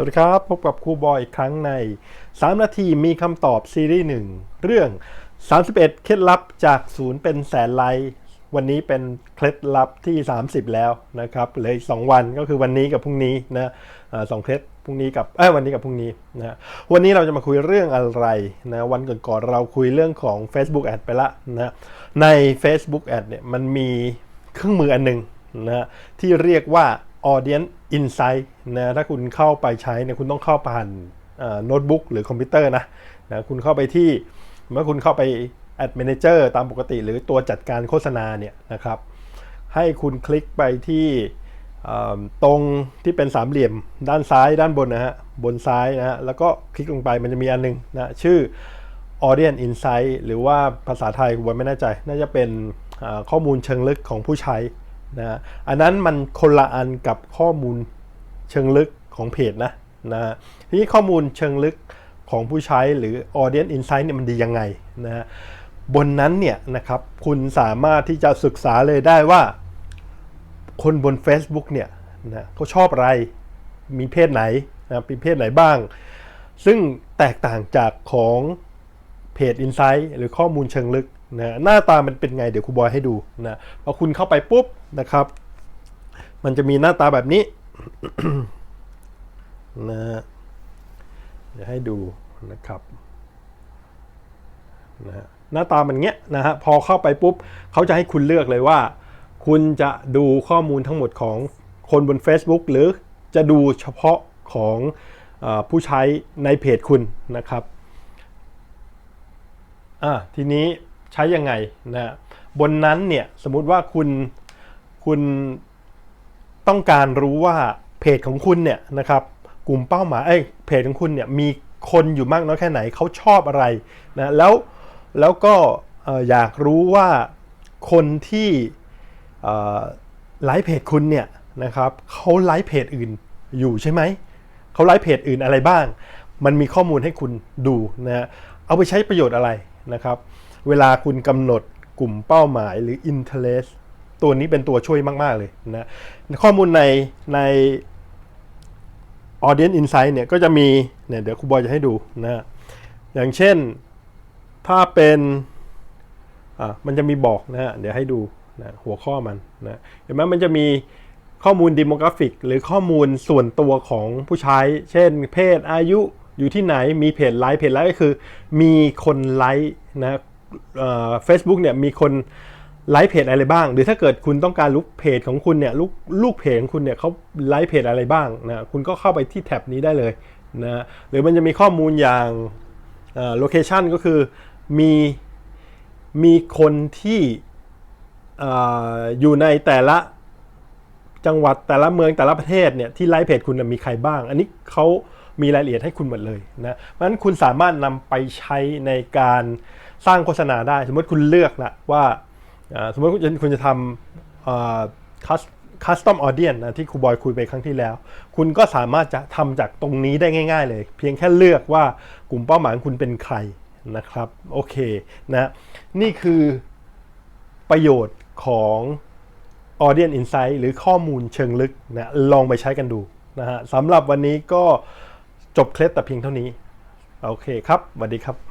สวัสดีครับ พบกับครูบอยอีกครั้งใน 3 นาทีมีคำตอบซีรีส์หนึ่งเรื่อง 31 เคล็ดลับจากศูนย์เป็นแสนไลค์วันนี้เป็นเคล็ดลับที่ 30 แล้วนะครับเลยสองวันก็คือวันนี้กับพรุ่งนี้นะสองเคล็ดพรุ่งนี้กับเอ้วันนี้กับพรุ่งนี้นะวันนี้เราจะมาคุยเรื่องอะไรนะวันก่อนๆเราคุยเรื่องของ Facebook Ad ไปละนะใน Facebook Ad เนี่ยมันมีเครื่องมืออันหนึงนะที่เรียกว่า Audience Insight นะถ้าคุณเข้าไปใช้เนี่ยคุณต้องเข้าผ่านโน้ตบุ๊กหรือคอมพิวเตอร์นะนะคุณเข้าไปที่เมื่อคุณเข้าไป Ad Manager ตามปกติ หรือตัวจัดการโฆษณาเนี่ยนะครับให้คุณคลิกไปที่ตรงที่เป็นสามเหลี่ยมด้านซ้ายด้านบนนะฮะบนซ้ายนะฮะแล้วก็คลิกลงไปมันจะมีอันหนึงนะชื่อ Audience Insight หรือว่าภาษาไทยผมไม่แน่ใจ น่าจะเป็นข้อมูลเชิงลึกของผู้ใช้ นะอันนั้นมันคนละอันกับข้อมูลเชิงลึกของเพจนะนะทีนี้ข้อมูลเชิงลึกของผู้ใช้หรือ Audience Insight เนี่ยมันดียังไงนะฮะบนนั้นเนี่ยนะครับคุณสามารถที่จะศึกษาเลยได้ว่า คนบน Facebook เนี่ยนะเขาชอบอะไรมีเพศไหนนะมีเพศไหนบ้าง ซึ่งแตกต่างจากของเพจ Insight หรือข้อมูลเชิงลึก นะหน้าตามันเป็นไงเดี๋ยวครูบอยให้ดูนะพอคุณเข้าไปปุ๊บนะครับ มันจะมีหน้าตาแบบนี้นะฮะเดี๋ยวให้ดูนะครับนะหน้าตามันเงี้ยนะฮะพอเข้าไปปุ๊บเขาจะให้คุณเลือกเลยว่า คุณจะดูข้อมูลทั้งหมดของคนบน Facebook หรือจะดูเฉพาะของออผู้ใช้ในเพจคุณนะครับอะทีนี้ ใช้ยังไงนะบนนั้นเนี่ยสมมุติว่าคุณคุณต้องการรู้ว่าเพจของคุณเนี่ยนะครับกลุ่มเป้าหมายเอ้ยเพจของคุณเนี่ยมีคนอยู่มากน้อยแค่ไหนเขาชอบอะไรนะแล้วแล้วก็เอ่อยากรู้ว่าคนที่ไลฟ์เพจคุณเนี่ยนะครับเขาไลฟ์เพจอื่นอยู่ใช่ไหมเขาไลฟ์เพจอื่นอะไรบ้าง มันมีข้อมูลให้คุณดูนะเอาไปใช้ประโยชน์อะไรนะครับ เวลาคุณกำหนดกลุ่มเป้าหมายหรือ interest ตัวนี้เป็นตัวช่วยมาก ๆ เลยนะข้อมูลในใน audience insight เนี่ยก็จะมีเนี่ยเดี๋ยวครูบอยจะให้ดูนะอย่างเช่นถ้าเป็นอะมันจะมีบอกนะฮะเดี๋ยวให้ดูนะหัวข้อมันนะเห็นไหมมันจะมีข้อมูลดิโมกราฟิก หรือข้อมูลส่วนตัวของผู้ใช้ เช่น เพศอายุอยู่ที่ไหนมีเพจไลค์เพจไลค์ก็คือ มีคนไลค์นะ เฟซบุ๊กเนี่ยมีคนไลฟ์เพจอะไรบ้าง หรือถ้าเกิดคุณต้องการลูกเพจของคุณเนี่ยลูกลูกเพจของคุณเนี่ยเขาไลฟ์เพจอะไรบ้างนะคุณก็เข้าไปที่แท็บนี้ได้เลยนะหรือมันจะมีข้อมูลอย่างโลเคชันก็คือมีมีคนที่ออยู่ในแต่ละ จังหวัดแต่ละเมืองแต่ละประเทศเนี่ยที่ไลฟ์เพจคุณมีใครบ้าง อันนี้เขามีรายละเอียดให้คุณหมดเลยนะเพราะฉะนั้นคุณสามารถนำไปใช้ในการสร้างโฆษณาได้ สมมติคุณเลือกละว่าสมมติคุณจะคุณจะทำคัสตอมออเดียนนะที่ครูบอยคุยไปครั้งที่แล้ว คุณก็สามารถจะทำจากตรงนี้ได้ง่าย ๆ เลย เพียงแค่เลือกว่ากลุ่มเป้าหมายคุณเป็นใครนะครับ โอเคนะ นี่คือประโยชน์ของ Audience Insight หรือข้อมูลเชิงลึกนะลองไปใช้กันดูนะฮะสำหรับวันนี้ก็จบเคล็ดแต่เพียงเท่านี้ โอเคครับสวัสดีครับ